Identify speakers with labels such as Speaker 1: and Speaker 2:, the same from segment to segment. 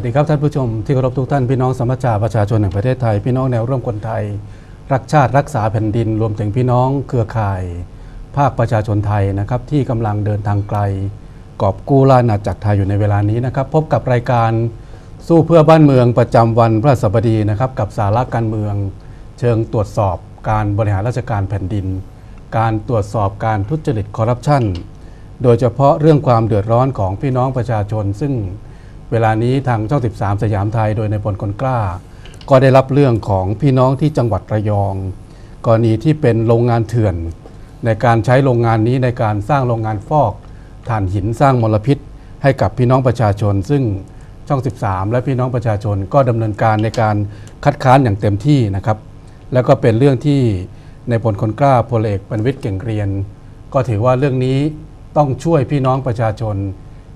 Speaker 1: สวัสดีครับท่านผู้ชมที่เคารพทุกท่านพี่น้องสมัชชาประชาชนแห่งประเทศไทย พี่น้องแนวร่วมคนไทย รักชาติรักษาแผ่นดิน รวมถึงพี่น้องเครือข่าย ภาคประชาชนไทยนะครับที่กำลังเดินทางไกล กอบกู้ราชอาจักรไทยอยู่ในเวลานี้นะครับ พบกับรายการสู้เพื่อบ้านเมืองประจำวันพระสบดีนะครับกับสาระการเมือง เชิงตรวจสอบการบริหารราชการแผ่นดิน การตรวจสอบการทุจริตคอร์รัปชันโดยเฉพาะเรื่องความเดือดร้อนของพี่น้องประชาชนซึ่ง เวลานี้ทางช่อง 13 สยามไทยโดยในพลคนกล้า ก็ได้รับเรื่องของพี่น้องที่จังหวัดระยอง กรณีที่เป็นโรงงานเถื่อน ในการใช้โรงงานนี้ในการสร้างโรงงานฟอกถ่านหินสร้างมลพิษ ให้กับพี่น้องประชาชน ซึ่งช่อง 13 และพี่น้องประชาชนก็ดำเนินการในการคัดค้านอย่างเต็มที่นะครับ แล้วก็เป็นเรื่องที่ในพลคนกล้าพลเอกบรรวิทย์เก่งเรียน ก็ถือว่าเรื่องนี้ต้องช่วยพี่น้องประชาชน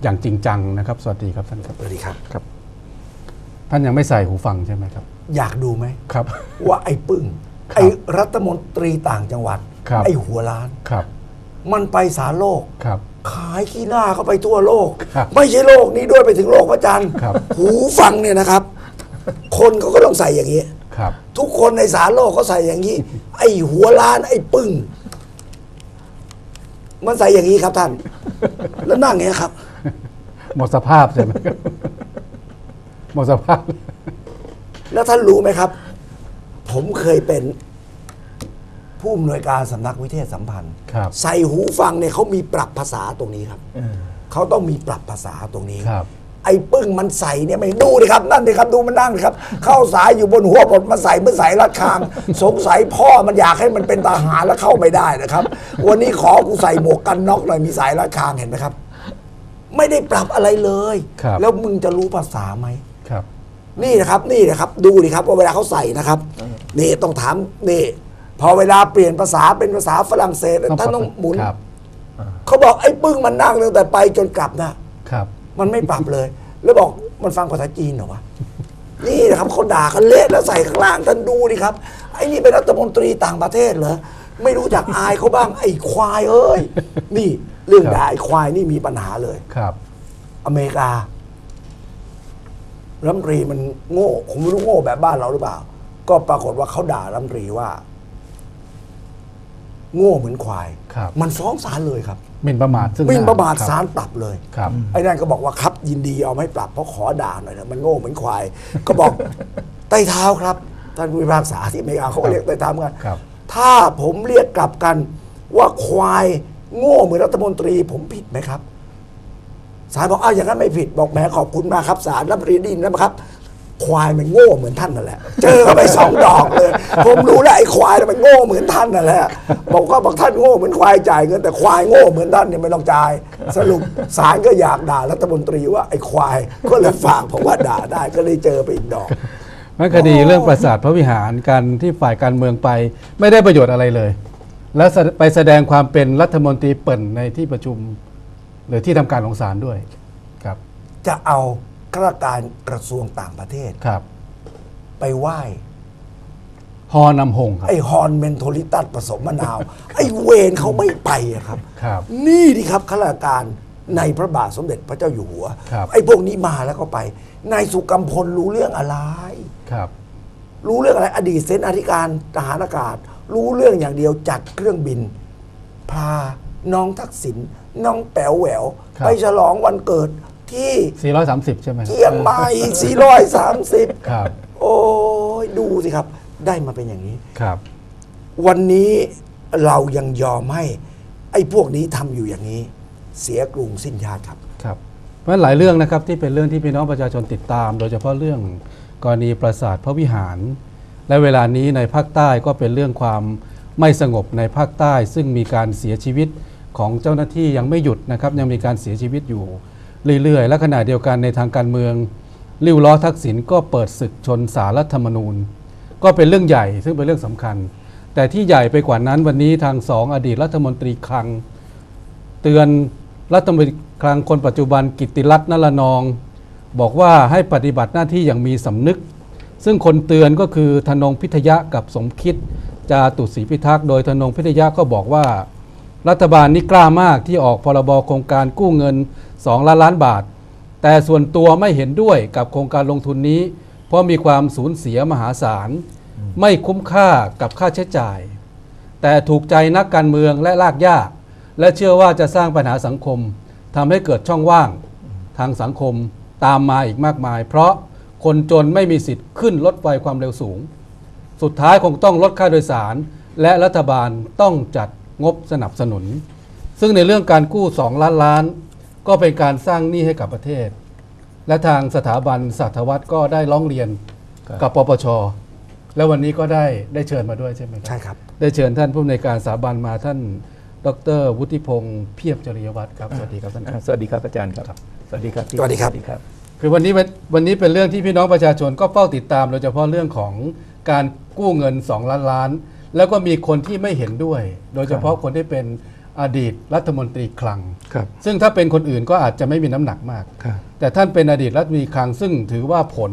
Speaker 1: อย่างจริงจังนะครับ สวัสดีครับท่านครับ
Speaker 2: สวัสดีครับ
Speaker 1: ครับ ท่านยังไม่ใส่หูฟังใช่ไหมครับ
Speaker 2: อยากดูไหม
Speaker 1: ครับ
Speaker 2: ว่าไอ้ปึ้ง
Speaker 1: ครับ
Speaker 2: ไอ้รัฐมนตรีต่างจังหวัด
Speaker 1: ครับ
Speaker 2: ไอ้หัวล้าน
Speaker 1: ครับ
Speaker 2: มันไปสารโลก
Speaker 1: ครับ
Speaker 2: ขายขี้หน้าเข้าไปทั่วโลก
Speaker 1: ครับ
Speaker 2: ไม่ใช่โลกนี้ด้วยไปถึงโลกพระจันทร์
Speaker 1: ครับ
Speaker 2: หูฟังเนี่ยนะครับ คนเขาก็ต้องใส่อย่างนี้
Speaker 1: ครับ
Speaker 2: ทุกคนในสารโลกเขาใส่อย่างนี้ ไอ้หัวล้าน ไอ้ปึ้ง มันใส่อย่างนี้ครับท่าน แล้วนั่งอย่างนี้ยครับ
Speaker 1: หมดสภาพใช่ไหมหมดสภาพ
Speaker 2: แล้วท่านรู้ไหมครับ ผมเคยเป็นผู้อำนวยการสำนักวิเทศสัมพันธ์
Speaker 1: ครับ
Speaker 2: ใส่หูฟังเนี่ยเขามีปรับภาษาตรงนี้ครับ เขาต้องมีปรับภาษาตรงนี้
Speaker 1: ครับ
Speaker 2: ไอ้ปึ้งมันใส่เนี่ยไม่ดูดิครับ นั่นดิครับดูมันนั่งดิครับ เข้าสายอยู่บนหัวผมมาใส่เมื่อใส่รัดคาง สงสัยพ่อมันอยากให้มันเป็นทหารแล้วเข้าไม่ได้นะครับ วันนี้ขอกูใส่หมวกกันน็อกหน่อยมีสายรัดคางเห็นไหมครับ ไม่ได้ปรับอะไรเลย
Speaker 1: ครับ
Speaker 2: แล้วมึงจะรู้ภาษาไหม
Speaker 1: ครับ
Speaker 2: นี่นะครับนี่นะครับดูดิครับว่าเวลาเขาใส่นะครับนี่ต้องถามนี่พอเวลาเปลี่ยนภาษาเป็นภาษาฝรั่งเศสท่านต้องหมุน
Speaker 1: ครับ
Speaker 2: เขาบอกไอ้ปึ้งมันนั่งตั้งแต่ไปจนกลับนะครับ มันไม่ปรับเลย แล้วบอกมันฟังภาษาจีนเหรอวะนี่นะครับเขาด่ากันเละแล้วใส่ข้างล่างท่านดูดิครับไอ้นี่เป็นรัฐมนตรีต่างประเทศเหรอ ไม่รู้จักอายเขาบ้างไอ้ควายเอ้ย นี่เรื่อง
Speaker 1: ครับ
Speaker 2: ด่าไอ้ควายนี่มีปัญหาเลย
Speaker 1: ครับ
Speaker 2: อเมริการัฐมนตรีมันโง่ผมไม่รู้โง่แบบบ้านเราหรือเปล่า ก็ปรากฏว่าเขาด่ารัฐมนตรีว่า โง่เหมือนควาย
Speaker 1: ครับ
Speaker 2: มันฟ้องศาลเลยครับ
Speaker 1: หมิ่นประมาทซึ่ง
Speaker 2: หมิ่นประมาท
Speaker 1: คบ
Speaker 2: ศาลปรับเลย
Speaker 1: ครับ
Speaker 2: ไอ้นั่นก็บอกว่าครับยินดีเอาไม่ปรับเพราะขอด่าหน่อยนะมันโง่เหมือนควาย ก็บอก ใต้เท้าครับ ท่านผู้พิพากษาที่อเมริกาเขาก็เรียกใต้เท้าเหมือนกัน
Speaker 1: ครับ
Speaker 2: ถ้าผมเรียกกลับกันว่าควายโง่เหมือนรัฐมนตรี ผมผิดไหมครับศาลบอกอ้าวอย่างนั้นไม่ผิดบอกแหมขอบคุณมากครับศาลรับรีดินนะครับ ควายมันโง่เหมือนท่านนั่นแหละ เจอไปสองดอกเลย ผมรู้แล้วไอ้ควายมันโง่เหมือนท่านนั่นแหละ บอกว่าบอกท่านโง่เหมือนควายจ่ายเงินแต่ควายโง่เหมือนท่านเนี่ยไม่ต้องจ่าย สรุปศาลก็อยากด่ารัฐมนตรีว่าไอ้ควายก็เลยฝากผมว่าด่าได้ก็เลยเจอไปอีกดอก
Speaker 1: มันคดีเรื่องปราสาทพระวิหารการที่ฝ่ายการเมืองไป ไม่ได้ประโยชน์อะไรเลย และแสไปแสดงความเป็นรัฐมนตรีเปิ่นในที่ประชุม หรือที่ทำการของศาลด้วยครับ
Speaker 2: จะเอาข้าราชการกระทรวงต่างประเทศ
Speaker 1: ครับ
Speaker 2: ไปไหว้
Speaker 1: ฮอนำหงครับ
Speaker 2: ไอ้ฮอนเมนโทลิตัสผสมมะนาว ไอ้เวรเขาไม่ไปอะครับ
Speaker 1: ครับ
Speaker 2: นี่ดิครับข้าราชการในพระบาทสมเด็จพระเจ้าอยู่หัว
Speaker 1: ครับ
Speaker 2: ไอ้พวกนี้มาแล้วก็ไปนายสุกัมพลรู้เรื่องอะไร
Speaker 1: ครับ
Speaker 2: รู้เรื่องอะไรอดีตเซนาธิการทหารอากาศ รู้เรื่องอย่างเดียวจัดเครื่องบิน พาน้องทักษิณน้องแป๋วแหวว
Speaker 1: ครับ
Speaker 2: ไปฉลองวันเกิดที่
Speaker 1: 430 ใช่ไหมครับ
Speaker 2: เชียงใหม่ 430
Speaker 1: ครับ
Speaker 2: โอ้ยดูสิครับ ได้มาเป็นอย่างนี้
Speaker 1: ครับ
Speaker 2: วันนี้เรายังยอมให้ ไอ้พวกนี้ทำอยู่อย่างนี้ เสียกรุงสิ้นชาติครับ
Speaker 1: ครับ เพราะฉะนั้นหลายเรื่องนะครับที่เป็นเรื่องที่พี่น้องประชาชนติดตาม โดยเฉพาะเรื่อง กรณีปราสาทพระวิหาร และเวลานี้ในภาคใต้ก็เป็นเรื่องความไม่สงบในภาคใต้ ซึ่งมีการเสียชีวิตของเจ้าหน้าที่ยังไม่หยุดนะครับยังมีการเสียชีวิตอยู่เรื่อยๆ และขณะเดียวกันในทางการเมืองริ้วล้อทักษิณก็เปิดศึกชนสารรัฐธรรมนูญ ก็เป็นเรื่องใหญ่ซึ่งเป็นเรื่องสำคัญ แต่ที่ใหญ่ไปกว่านั้นวันนี้ทางสองอดีตรัฐมนตรีคลัง เตือนรัฐมนตรีคลังคนปัจจุบันกิตติรัตน์นรนอง บอกว่าให้ปฏิบัติหน้าที่อย่างมีสำนึก ซึ่งคนเตือนก็คือธนงพิทยะกับสมคิดจาตุศรีพิทักษ์โดยธนงพิทยะก็บอกว่า รัฐบาลนี้กล้ามากที่ออกพรบโครงการกู้เงิน 2 ล้านล้านบาท แต่ส่วนตัวไม่เห็นด้วยกับโครงการลงทุนนี้ เพราะมีความสูญเสียมหาศาล ไม่คุ้มค่ากับค่าใช้จ่าย แต่ถูกใจนักการเมืองและลากยากและเชื่อว่าจะสร้างปัญหาสังคมทำให้เกิดช่องว่างทางสังคม ตามมาอีกมากมาย เพราะคนจนไม่มีสิทธิ์ขึ้นรถไฟความเร็วสูง สุดท้ายคงต้องลดค่าโดยสาร และรัฐบาลต้องจัดงบสนับสนุน ซึ่งในเรื่องการกู้ 2 ล้านล้าน ก็เป็นการสร้างหนี้ให้กับประเทศ และทางสถาบันสัตวัตก็ได้ร้องเรียน
Speaker 3: ครับ
Speaker 1: กับปปชและวันนี้ก็ได้ได้เชิญมาด้วยใช่ไหมครับ
Speaker 2: ใช่ครับ
Speaker 1: ได้เชิญท่านผู้ในวยการสถาบันมาท่าน ดร วุฒิพงศ์เพียบจริยวัตรครับ สวัสดีครับท่านครับ
Speaker 3: สวัสดีครับอาจารย์ครับสวัสดีครับพี่
Speaker 2: สวัสดีครับ
Speaker 3: สวัสดีครับ
Speaker 1: คือวันนี้เป็นวันนี้เป็นเรื่องที่พี่น้องประชาชนก็เฝ้าติดตามโดยเฉพาะเรื่องของการกู้เงิน 2 ล้านล้าน แล้วก็มีคนที่ไม่เห็นด้วย โดยเฉพาะคนที่เป็นอดีตรัฐมนตรีคลัง
Speaker 3: ครับ
Speaker 1: ซึ่งถ้าเป็นคนอื่นก็อาจจะไม่มีน้ำหนักมาก
Speaker 3: ครับ
Speaker 1: แต่ท่านเป็นอดีตรัฐมนตรีคลังซึ่งถือว่าผล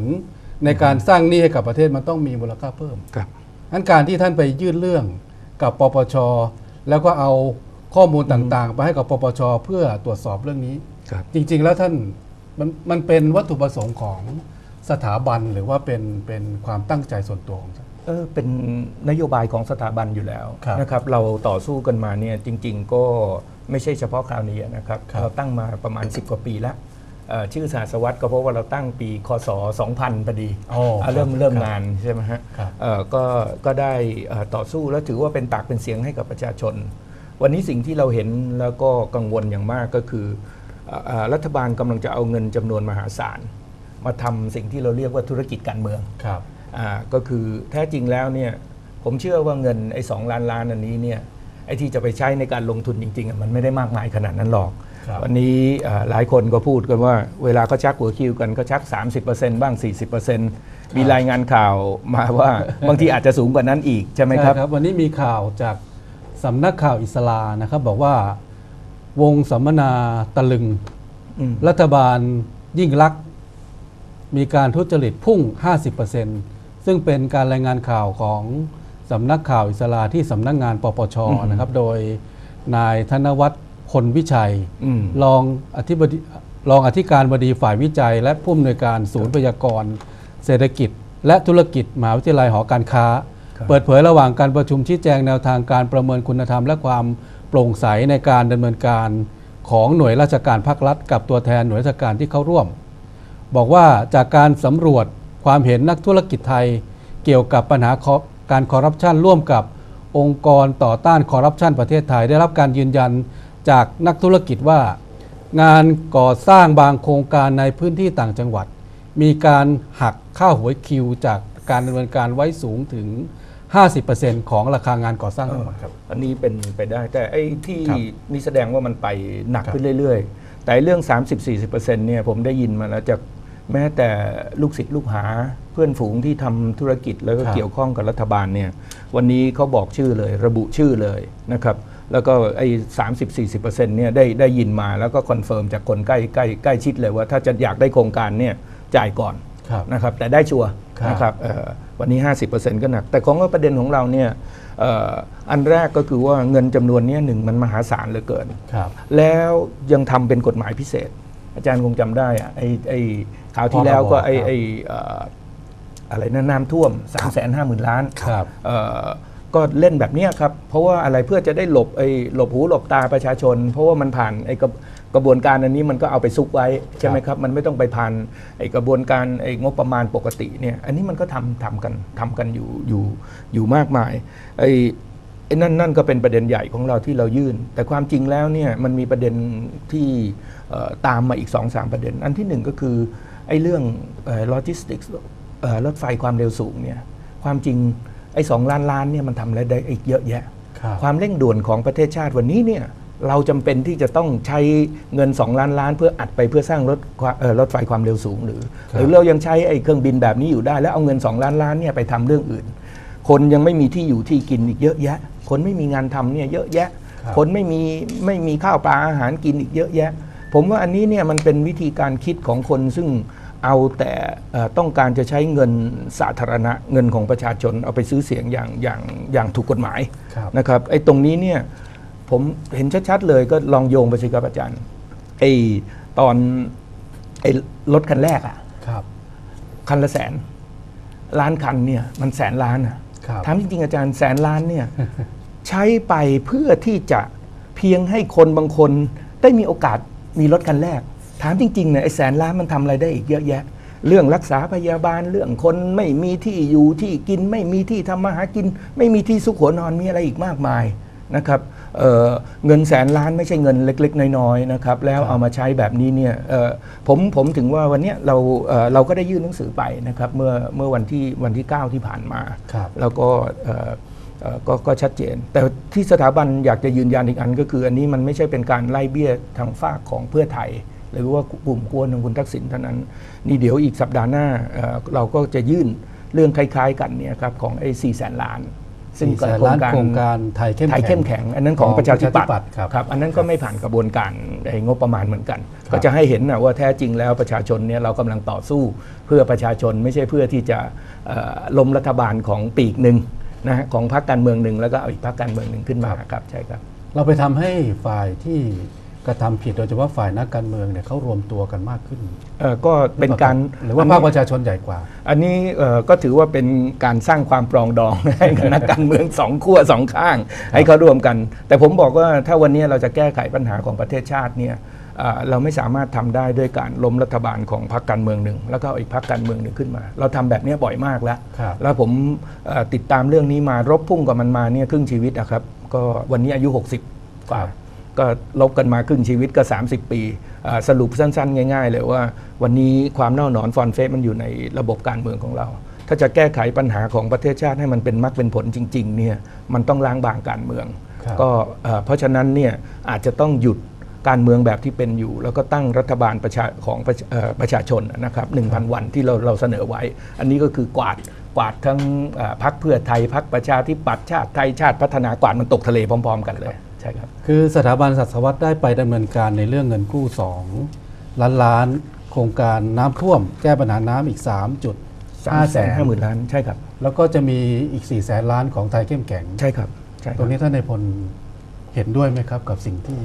Speaker 1: ในการสร้างหนี้ให้กับประเทศมันต้องมีมูลค่าเพิ่ม
Speaker 3: ครับ
Speaker 1: นั้นการที่ท่านไปยื่นเรื่องกับปปช แล้วก็เอาข้อมูลต่างๆ ไปให้กับปปช เพื่อตรวจสอบเรื่องนี้
Speaker 3: ครับ
Speaker 1: จริง ๆ แล้วท่านมันมันเป็นวัตถุประสงค์ของสถาบันหรือว่าเป็นเป็นความตั้งใจส่วนตัวของท่าน
Speaker 3: เออเป็นนโยบายของสถาบันอยู่แล้ว
Speaker 1: ครับ
Speaker 3: นะครับเราต่อสู้กันมาเนี่ยจริง ๆ ก็ไม่ใช่เฉพาะคราวนี้นะครับ
Speaker 1: ครับ
Speaker 3: เราตั้งมาประมาณ 10 กว่าปีแล้วเอ่อชื่อศาสวัตรก็เพราะว่าเราตั้งปีคศ 2000พอดี
Speaker 1: โอ้
Speaker 3: อะเริ่ม
Speaker 1: ครับ
Speaker 3: เริ่ม
Speaker 1: ครับ
Speaker 3: นานใช่ไหมฮะ
Speaker 1: ครับ
Speaker 3: เอ่อก็ก็ได้เอ่อต่อสู้แล้วถือว่าเป็นปากเป็นเสียงให้กับประชาชน วันนี้สิ่งที่เราเห็นแล้วก็กังวลอย่างมากก็คือเอ่อเอ่อ รัฐบาลกำลังจะเอาเงินจำนวนมหาศาล มาทำสิ่งที่เราเรียกว่าธุรกิจการเมือง
Speaker 1: ครับ
Speaker 3: อ่าก็คือแท้จริงแล้วเนี่ยผมเชื่อว่าเงินไอ้สล้านล้านอันนี้เนี่ยไอ้ที่จะไปใช้ในการลงทุนจริงๆอะมันไม่ได้มากมายขนาดนั้นหรอก
Speaker 1: ครับ
Speaker 3: วันนี้อ่าหลายคนก็พูดกันว่า เวลาเขาชักหัวคิวกันก็ชัก 30%บ้าง 40%มีรายงานข่าวมาว่าบางทีอาจจะสูงกว่านั้นอีกใช่ไหมครับ
Speaker 1: ใช่วันนี้มีข่าวจากสำนักข่าวอิสลานะครับบอกว่า วงสัมมนาตะลึง
Speaker 3: อืม
Speaker 1: รัฐบาลยิ่งลักษณ์มีการทุจริตพุ่ง 50%ซึ่งเป็นการรายงานข่าวของสำนักข่าวอิสลาที่สำนักงานปปชนะครับ โดยนายธนวัฒน์พลวิชัย
Speaker 3: อืม
Speaker 1: รองอธิบดีรองอธิการบดีฝ่ายวิจัย และผู้อำนวยการศูนย์พยากรณ์เศรษฐกิจ และธุรกิจมหาวิทยาลัยหอการค้า
Speaker 3: ครับ
Speaker 1: เปิดเผยระหว่างการประชุมชี้แจงแนวทางการประเมินคุณธรรมและความ โปร่งใสในการดำเนินการของหน่วยราชการภาครัฐ กับตัวแทนหน่วยราชการที่เข้าร่วม บอกว่าจากการสำรวจความเห็นนักธุรกิจไทย เกี่ยวกับปัญหาการคอร์รัปชันร่วมกับองค์กรต่อต้านคอร์รัปชันประเทศไทยได้รับการยืนยันจากนักธุรกิจว่า งานก่อสร้างบางโครงการในพื้นที่ต่างจังหวัด มีการหักค่าหัวคิวจากการดำเนินการไว้สูงถึง 50%ของราคางานก่อสร้างทั้งหมดครับ
Speaker 3: อันนี้เป็นไปได้แต่ไอ้ที่
Speaker 1: ครับ
Speaker 3: นี่แสดงว่ามันไปหนัก
Speaker 1: ครับ
Speaker 3: ขึ้นเรื่อยๆ แต่เรื่อง 30-40%เนี่ยผมได้ยินมาแล้วจากแม้แต่ลูกศิษย์ลูกหาเพื่อนฝูงที่ทำธุรกิจแล้วก็
Speaker 1: ครับ
Speaker 3: เกี่ยวข้องกับรัฐบาลเนี่ยวันนี้เขาบอกชื่อเลยระบุชื่อเลยนะครับ แล้วก็ไอ้สามสิบสี่สิบเปอร์เซ็นต์เนี่ยได้ได้ยินมาแล้วก็คอนเฟิร์มจากคนใกล้ใกล้ใกล้ชิดเลยว่าถ้าจะอยากได้โครงการเนี่ยจ่ายก่อน
Speaker 1: ครับ
Speaker 3: นะครับแต่ได้ชัวร์
Speaker 1: ครับ
Speaker 3: นะครับเอ่อ วันนี้ 50%ก็หนัก แต่ของประเด็นของเราเนี่ยเอ่ออันแรกก็คือว่าเงินจำนวนเนี้หนึ่งมันมหาศาลเหลือเกิน
Speaker 1: ครับ
Speaker 3: แล้วยังทำเป็นกฎหมายพิเศษ อาจารย์คงจำได้อะไอ้ไอ้คราวที่แล้วก็ไอ้
Speaker 1: ครับ
Speaker 3: ไอ้เอ่ออะไรนะน้ำท่วม 3 5 0 0 0 0 ล้าน
Speaker 1: ครับ
Speaker 3: เอ่อก็เล่นแบบเนี้ยครับ เพราะว่าอะไรเพื่อจะได้หลบไอ้หลบหูหลบตาประชาชน เพราะว่ามันผ่านไอ้ กระกระบวนการอันนี้มันก็เอาไปซุกไว้ใช่ไหมครับมันไม่ต้องไปผ่านไอ้กระบวนการไอ้งบประมาณปกติเนี่ยอันนี้มันก็ทำทำกันทำกันอยู่อยู่อยู่มากมายไอ้ไอ้นั่นนั่นก็เป็นประเด็นใหญ่ของเราที่เรายื่น แต่ความจริงแล้วเนี่ยมันมีประเด็นที่เอ่อตามมาอีก2อสามประเด็น อันที่หนึ่งก็คือไอ้เรื่องโลจิสติกส์รถไฟความเร็วสูงเนี่ยความจริงไอ้สองล้านล้านเนี่ยมันทำอะไรได้อีกเยอะแยะ
Speaker 1: ครับ
Speaker 3: ความเร่งด่วนของประเทศชาติวันนี้เนี่ย เราจำเป็นที่จะต้องใช้เงิน 2 ล้านล้าน เพื่ออัดไปเพื่อสร้างรถความเอ่อรถไฟความเร็วสูงหรือ
Speaker 1: ครับ
Speaker 3: หรือเรายังใช้ไอ้เครื่องบินแบบนี้อยู่ได้ แล้วเอาเงิน 2 ล้านล้านเนี่ยไปทำเรื่องอื่น คนยังไม่มีที่อยู่ที่กินอีกเยอะแยะ คนไม่มีงานทำเนี่ยเยอะแยะ
Speaker 1: ครับ
Speaker 3: คนไม่มีไม่มีข้าวปลาอาหารกินอีกเยอะแยะ ผมว่าอันนี้เนี่ยมันเป็นวิธีการคิดของคนซึ่งเอาแต่เอ่อต้องการจะใช้เงินสาธารณะเงินของประชาชนเอาไปซื้อเสียงอย่างอย่างอย่างถูกกฎหมาย
Speaker 1: ครับ
Speaker 3: นะครับไอ้ตรงนี้เนี่ย ผมเห็นชัดๆเลยก็ลองโยงไปสิครับอาจารย์ไอ้ตอนไอ้รถคันแรกอะ
Speaker 1: ครับ
Speaker 3: คันละแสน ล้านคันเนี่ย มันแสนล้านอะ
Speaker 1: ครับ
Speaker 3: ถามจริงๆอาจารย์แสนล้านเนี่ย ใช้ไปเพื่อที่จะเพียงให้คนบางคนได้มีโอกาสมีรถคันแรก ถามจริงๆเนี่ยไอ้แสนล้านมันทำอะไรได้อีกเยอะแยะ เรื่องรักษาพยาบาลเรื่องคนไม่มีที่อยู่ที่กิน ไม่มีที่ทำมาหากิน ไม่มีที่สุขหัวนอนมีอะไรอีกมากมาย นะครับเอ่อเงินแสนล้านไม่ใช่เงินเล็ก ๆ น้อยๆนะครับแล้วเอามาใช้แบบนี้เนี่ยเอ่อผมผมถึงว่าวันเนี้ยเราเอ่อเราก็ได้ยื่นหนังสือไปนะครับเมื่อเมื่อวันที่วันที่ 9 ที่ผ่านมา
Speaker 1: ครับ
Speaker 3: แล้วก็เอ่อเอ่อก็ก็ชัดเจน แต่ที่สถาบันอยากจะยืนยันอีกอันก็คือ อันนี้มันไม่ใช่เป็นการไล่เบี้ยทางฝากของเพื่อไทย หรือว่ากลุ่มกวนของคุณทักษิณเท่านั้น นี่เดี๋ยวอีกสัปดาห์หน้าเอ่อเราก็จะยื่นเรื่องคล้ายๆกันเนี่ยครับของไอ้สี่แสนล้าน ซึ่ง
Speaker 1: สี่แสนล้านโครงการไทยเข้ม
Speaker 3: ไทย
Speaker 1: แข็
Speaker 3: เข้
Speaker 1: ง
Speaker 3: มแข็ง อันนั้นของ
Speaker 1: ของ
Speaker 3: ประชาธิปัต
Speaker 1: ประชาธิปัตย์
Speaker 3: ย์
Speaker 1: ครับ
Speaker 3: ครับอันนั้นก็ไม่ผ่านกระบวนการไอ้งบประมาณเหมือนกัน
Speaker 1: ครับ
Speaker 3: ก็จะให้เห็นนะว่าแท้จริงแล้วประชาชนเนี่ยเรากำลังต่อสู้เพื่อประชาชนไม่ใช่เพื่อที่จะเอ่อล้มรัฐบาลของปีกหนึ่งนะฮะของพรรคการเมืองหนึ่งแล้วก็เอาอีกพรรคการเมืองหนึ่งขึ้นมาครับใช่ครับ
Speaker 1: เราไปทำให้ฝ่ายที่ กระทำผิดโดยเฉพาะฝ่ายนักการเมืองเนี่ยเขารวมตัวกันมากขึ้น
Speaker 3: เอ่อก็เป็นการ
Speaker 1: หรือว่าภาคประชาชนใหญ่กว่า
Speaker 3: อันนี้เอ่อก็ถือว่าเป็นการสร้างความปรองดองให้กับนักการเมืองสองขั้วสองข้าง ให้เขารวมกัน แต่ผมบอกว่าถ้าวันนี้เราจะแก้ไขปัญหาของประเทศชาติเนี่ยเอ่อเราไม่สามารถทำได้ด้วยการล้มรัฐบาลของพรรคการเมืองหนึ่ง แล้วก็เอาอีกพรรคการเมืองหนึ่งขึ้นมา เราทำแบบนี้บ่อยมากแล้ว
Speaker 1: ครับ
Speaker 3: แล้วผมเอ่อติดตามเรื่องนี้มารบพุ่งกับมันมาเนี่ยครึ่งชีวิตนะครับ ก็วันนี้อายุ 60กว่า ก็ลบกันมาครึ่งชีวิตก็ 30 ปีอ่าสรุปสั้นๆ ง่าย ๆ เลยว่า วันนี้ความเน่าหนอนฟอนเฟสมันอยู่ในระบบการเมืองของเรา ถ้าจะแก้ไขปัญหาของประเทศชาติให้มันเป็นมรรคเป็นผลจริงๆเนี่ยมันต้องล้างบางการเมือง
Speaker 1: ครับ
Speaker 3: ก็เอ่อเพราะฉะนั้นเนี่ยอาจจะต้องหยุดการเมืองแบบที่เป็นอยู่ แล้วก็ตั้งรัฐบาลประชาของประชาเอ่อประชาชนนะครับ1,000 วันที่เราเราเสนอไว้ อันนี้ก็คือกวาดกวาดทั้งเอ่อพรรคเพื่อไทยพรรคประชาธิปัตย์ชาติไทยชาติพัฒนากวาดมันตกทะเลพร้อม ๆ กันเลย ใช่ครับ
Speaker 1: คือสถาบันสัตววัตได้ไปดำเนินการในเรื่องเงินกู้ 2 ล้านล้าน โครงการน้ำท่วม แก้ปัญหาน้ำอีก 3 จุด
Speaker 3: สามแสนห้าหมื่นล้านใช่ครับ
Speaker 1: แล้วก็จะมีอีก4แสนล้านของไทยเข้มแข็ง
Speaker 3: ใช่ครับใช่ค
Speaker 1: ตร
Speaker 3: รับ
Speaker 1: งนี้ท่านในายพลเห็นด้วยไหมครับกับสิ่งที่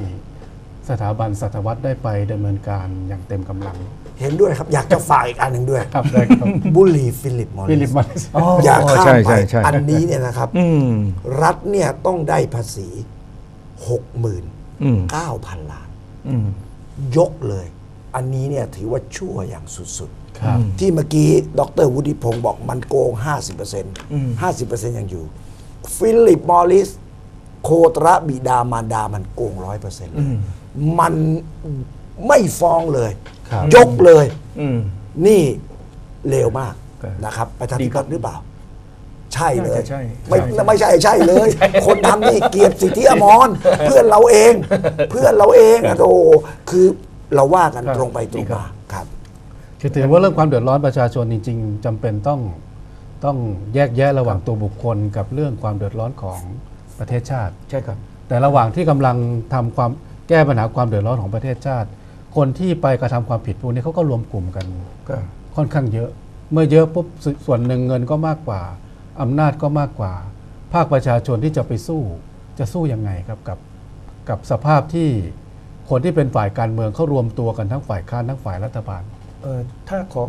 Speaker 1: สถาบันสัตววัตได้ไปดำเนินการอย่างเต็มกำลัง
Speaker 2: เห็นด้วยครับอยากจะฝากอีกอันหนึ่งด้วย
Speaker 1: ครับได้ครับ
Speaker 2: บุหรี่ฟิลิปมอริ
Speaker 1: ฟิลิป
Speaker 2: ส
Speaker 1: มอริส
Speaker 2: อย่าข้าม
Speaker 3: ใช่
Speaker 2: ไป
Speaker 3: ใช่ใช่
Speaker 2: อันนี้เนี่ยนะครับ
Speaker 3: อืม
Speaker 2: รัฐเนี่ยต้องได้ภาษี หกหมื่น
Speaker 3: อืม
Speaker 2: เก้าพันล้าน
Speaker 3: อืม
Speaker 2: ยกเลย อันนี้เนี่ยถือว่าชั่วอย่างสุด
Speaker 1: ครับ
Speaker 2: ๆที่เมื่อกี้ดรวุฒิพงศ์บอกมันโกง 50% 50%ยังอยู่ ฟิลิปมอริส โคตรบิดามารดามันโกง 100%เลยมันไม่ฟ้องเลย
Speaker 1: ครับ
Speaker 2: ยกเลย
Speaker 3: อืม
Speaker 2: นี่เลวมาก
Speaker 3: ครับ
Speaker 2: นะครับประชา
Speaker 3: ดี
Speaker 2: ธิ
Speaker 3: ครั
Speaker 2: ปั
Speaker 3: บ
Speaker 2: ตย์หรือเปล่า ใช่เลย
Speaker 3: น่าจะใช่
Speaker 2: ไม่
Speaker 3: ใช่ใช่
Speaker 2: ไม่ใช่ใช่เลย คนทำนี่เกียรติสิทธิอมรเพื่อนเราเอง เพื่อนเราเองอะโธ่คือเราว่ากัน
Speaker 3: ครับ
Speaker 2: ตรงไปตรง
Speaker 3: ดีครับ
Speaker 2: มาครับ
Speaker 1: คือถือว่าเรื่องความเดือดร้อนประชาชนจริง ๆจำเป็นต้องต้องแยกแยะระหว่างตัวบุคคลกับเรื่องความเดือดร้อนของประเทศชาติ
Speaker 3: ใช่ครับ
Speaker 1: แต่ระหว่างที่กำลังทำความแก้ปัญหาความเดือดร้อนของประเทศชาติ คนที่ไปกระทำความผิดพวกนี้เขาก็รวมกลุ่มกัน
Speaker 3: ก็
Speaker 1: ค่อนข้างเยอะ เมื่อเยอะปุ๊บสส่วนหนึ่งเงินก็มากกว่า อำนาจก็มากกว่า ภาคประชาชนที่จะไปสู้จะสู้ยังไงครับกับกับสภาพที่คนที่เป็นฝ่ายการเมืองเขารวมตัวกันทั้งฝ่ายค้านทั้งฝ่ายรัฐบาล
Speaker 3: เออถ้าขอ